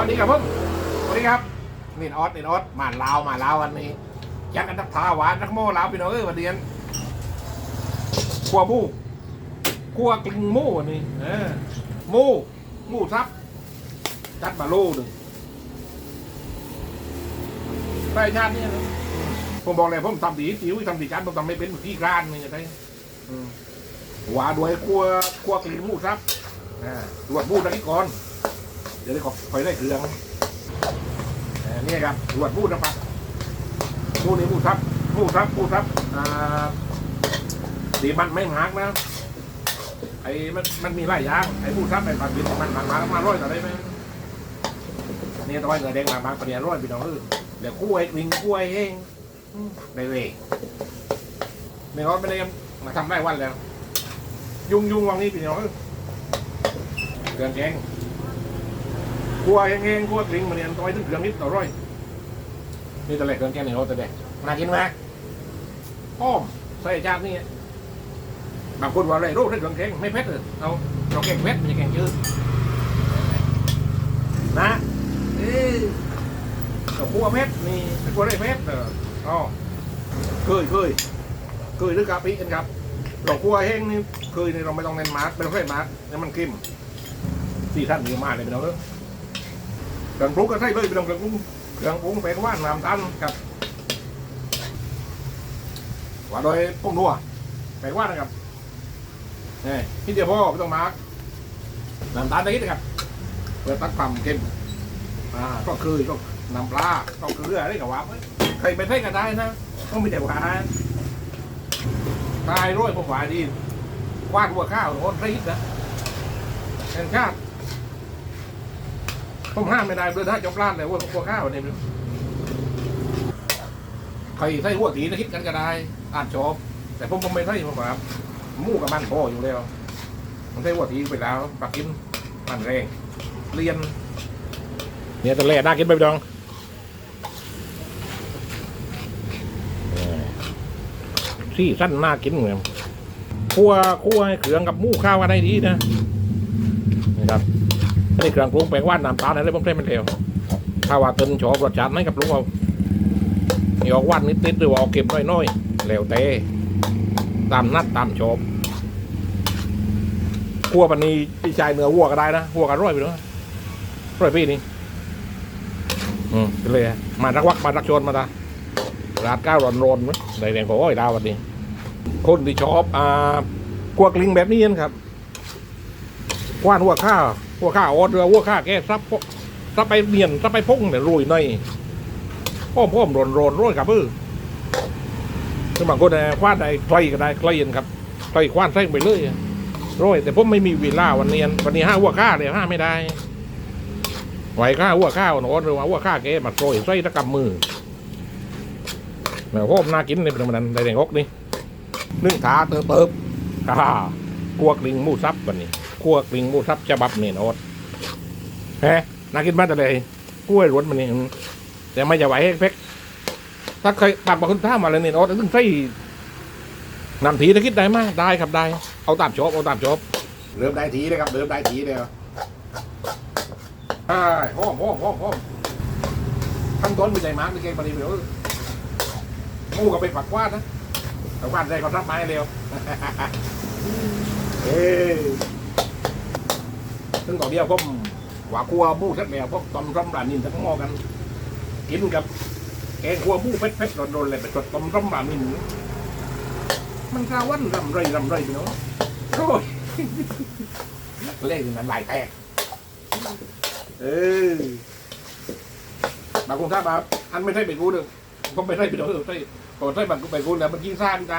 วันนี้ครับผมสวัสดีครับนี่ออสนี่ออสมาลาวมาลาววันนี้ยักกันทักทาหวานนักโม่ลาวพี่น้องเอ้ยวันเดียนขัวมูขัวกลิงมูวันนี้เออมูมูซับจัดมาโลหนึ่งใต้ชาตินี่นะผมบอกเลยผมทำดีจิ๋วทำดีการผมทำไม่เป็นที่กรานนี่ไงอืมหวานด้วยขัวขัวกลิงมูซับอ่าตรวจมูตะกี้ก่อน ดี๋ยวได้ขอคอยได้เครื่องนี่ครับตรวจพูดนะครับพูดนี่พูดทับพูดทับพูดทับอ่าดีมันไม่หักนะไอ้มันมันมีหลายอย่างไอ้พูดทับไอ้ผัดบินมันมันมามาร้อยต่อได้ไหมนี่ต้อยเงินแดงมาบางปะเนียร้อยพี่น้องเออเดี๋ยวกู้ไอ้กลิ่งกู้ไอ้เองได้เลยไม่เขาไม่ได้มาทำได้วันแล้ว ยุ่งยุ่งวังนี้พี่น้องเออเครื่องแกง กลัวแห้งๆกลัวกลิ้งมันเนี่ยต้องไปถึงเครื่องนิดต่อร้อยนี่ตะเล็กเครื่องแกงนี่เราตะเล็กน่ากินไหมอ้อมใส่จานนี่บางคนว่าอะไรรูปเครื่องแกงไม่เผ็ดเลยเอาเราแกงเผ็ดไม่ใช่แกงจืดนะเอ้ยเรากลัวเผ็ดนี่ไม่กลัวได้เผ็ดเอออ๋อเคยเคยเคยหรือกะปิกันครับเรากลัวแห้งนี่เคยนี่เราไม่ต้องเน้นมาร์กไม่ต้องใส่มาร์กนี่มันเข้มสี่ท่านมีมากเลยพี่น้องเออ เครื่องปรุงก็ใส่เลยเป็นเครื่องปรุงเครื่องปรุงเป็ว่าน้ำตาลครับว่าโดยปุ้งนัวเป็นว่านะครับนี่ที่เดียวพ่อไม่ต้องมาร์กน้ำตาลนิดนะครับเพื่อตัดความเค็มอ่าก็คือก็น้ำปลาก็เกลืออะไรกับว่าใครไปใส่ก็ได้นะต้องมีแต่หวานตายร้อยพวกหวานดีวาดหัวข้าวโอ้ใส่ฮิตนะเป็นชาติ ผมห้ามไม่ได้เลยถ้าจบร้านเลยว่าพวกข้าวเนี่ยใครใส่หัวตีนะคิดกันก็ได้อานชอบแต่ผมผมไม่ใส่ผมแบบหมู่กับมันพออยู่แล้วผมใส่หัวตีไปแล้วปักกินมันแรงเรียน เนี่ยตะเล่น่ากินไปดองที่สั้นน่ากินเหมือนคั่วคั่วให้เขืองกับหมูข้าวกันได้ดีนะนะครับ ไม่ได้เครื่องปรุงแปลงว่านน้ำตาลอะไรพวกนี้มันเร็วถ้าว่าเติมชอบรสชาติไม่กับปรุงเอานี่ออกว่านนิดๆหรือว่าออกเก็บน้อยๆแล้วแต่ตามนัดตามชอบขัวปันนี้พี่ชายเนื้อวัวก็ได้นะวัวก็ร่อยไปเนาะร่อยพี่นี่อืมเลยมารักวักมารักชนมาตาราดก้าวร้อนๆมั้ยในแรงของอ้อยดาววันนี้ คนที่ชอบอ่ากัวกลิงแบบนี้นะครับว่านหัวข้าว หัวข้าออดเรือหัวข้าแกซับพซับไปเนียนซับไปพงเนี่ยรวยในพ่อมพ่อมโรนโรนโรยกับเออซึ่งบางคนเนี่ยคว้านได้ใครก็ได้ใครเย็นครับใครคว้านใส่ไปเลยโรยแต่ผมไม่มีเวลาวันเนียนวันนี้ห้าหัวข้าเลยห้าไม่ได้ไหวข้าหัวข้าวอดหรือว่าหัวข้าแกมาโรยใส่ตะกำมือแล้วพ่อมน่ากินเลยเป็นมันในแดงอกนี่นึ่งขาเติบเติบอ่ากลัวกลิงหมูซับวันนี้ คั่วกลิ่งหมูทับฉบับนี่นะโอ๊ตแฮะน่ากินมากแต่เลยกล้วยล้วนมันนี่แต่ไม่จะไหวให้เพ็กถ้าเคยปากบอกคุณท่ามาเลยนี่โอ๊ตตึ้งไส้นำทีถ้าคิดได้ไหมได้ครับได้ เอาตามชอบเอาตามชอบเริ่มได้ทีเลยครับเริ่มได้ทีเลยใช่หอมหอมหอมหอมขั้นต้นมีใจมากมีเก่งปฏิบัติมูก็เป็นฝักกวาดนะฝักกวาดได้เขารับไม้เร็วเอ้ ซึ่งต่อเดียวผมหว่าครัวบู้ทักแมวพวกตอมร่ำรานินทั้งหมอกัน กินกับแกงครัวบู้เผ็ดๆโดนๆเลยไปสดตอมร่ำรานินมันกาวันรำไรรำไรพี่น้องโอ้ยเล่นมันหลายแตกเออบางคนถ้ามาอันไม่ใช่เป็นกูเด้อผมไม่ใช่เป็นเออใช่พอใช่บางกูเป็นกูแล้วมันกินซ่าพี่ใจ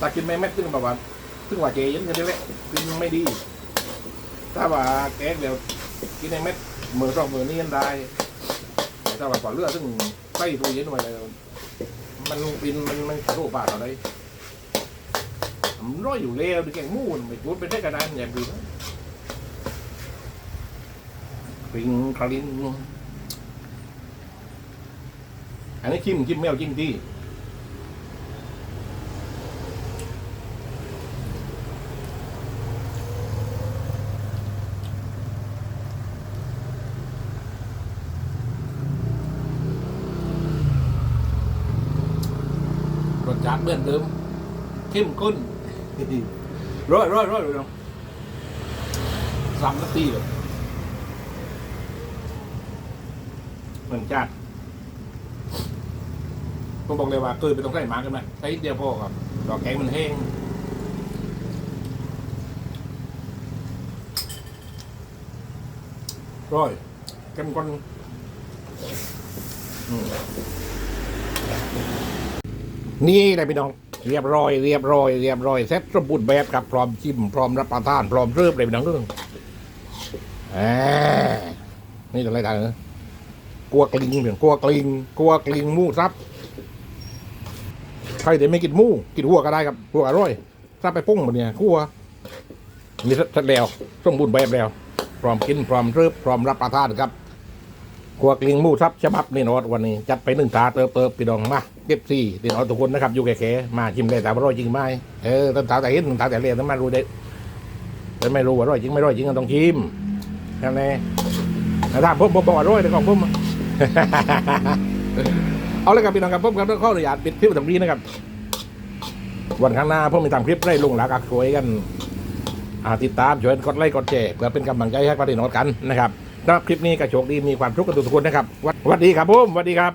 ตากินไม่แม่ตึ้งแบบว่าซึ่งว่าเจยันกันได้แหละกินไม่ดี ถ้าว่าแกงเดี๋ยวกินในเม็ดมือสองมือนี่ยันได้แต่ถ้าว่าก่อเลือดซึ่งใส่ตัวเย็นไว้เลยมันกินมันมันระโดดปากอะไรมันร้อยอยู่แล้วดิแกงมูนไม่พูดไปได้กระดานอย่างดีนะปิงคารินอันนี้ชิมชิมแมวจริงที่าติเบื่อนเดิมเข้มข้นร้อยร้อยร้อยเลยน้องสามนาทีเลยเหมือนจัดผมบอกเลยว่าเกิดไปต้องใส่หมากันไหมใส่นิดเดียวพอครับดอกแกงมันแห้งร้อยกันก่อนอืม นี่เลยพี่น้อง เรียบร้อยเรียบร้อยเรียบร้อยเซ็ตสมบูรณ์แบบครับพร้อมชิมพร้อมรับประทานพร้อมเริ่มเลยพี่น้องเรื่องอ่านี่จะอะไรกันนะกลัวกลิงเพียงกลัวกลิงกลัวกลิงมูซับใครเดี๋ยวไม่กินมูกินหัวก็ได้ครับหัวอร่อยซับไปปุ้งมันเนี่ยกัวมีสร็จแล้วสมบูรณ์แบบแล้วพร้อมกินพร้อมเริ่มพร้อมรับประทานครับ กัวกลิงมูซับฉบับนี่นอดวันนี้ จัดไปหนึ่งตาเติบเติบพี่น้องมาเก็บสี่พี่น้องทุกคนนะครับอยู่แก่ๆมาชิมได้แต่ว่าอร่อยจริงไหมเออต้นสาแต่เห็นต้นสาแต่เรียนต้นมารู้ได้แต่ไม่รู้ว่าอร่อยจริงไม่อร่อยจริงก็ต้องชิมแค่นี้ถ้าผมผมบอกว่าอร่อยแต่ของผมเอาเลยครับพี่น้องครับผมครับต้องขออนุญาตปิดคลิปตรงนี้นะครับ วันข้างหน้าผมมีทำคลิปได้ลงหลักอักช่วยกันติดตามช่วยกดไลค์กดแชร์เพื่อเป็นกำลังใจให้กับพี่น้องกันนะครับ ครับคลิปนี้ก็โชคดีมีความสุขกันทุกคนนะครับสวัสดีครับผมสวัสดีครับ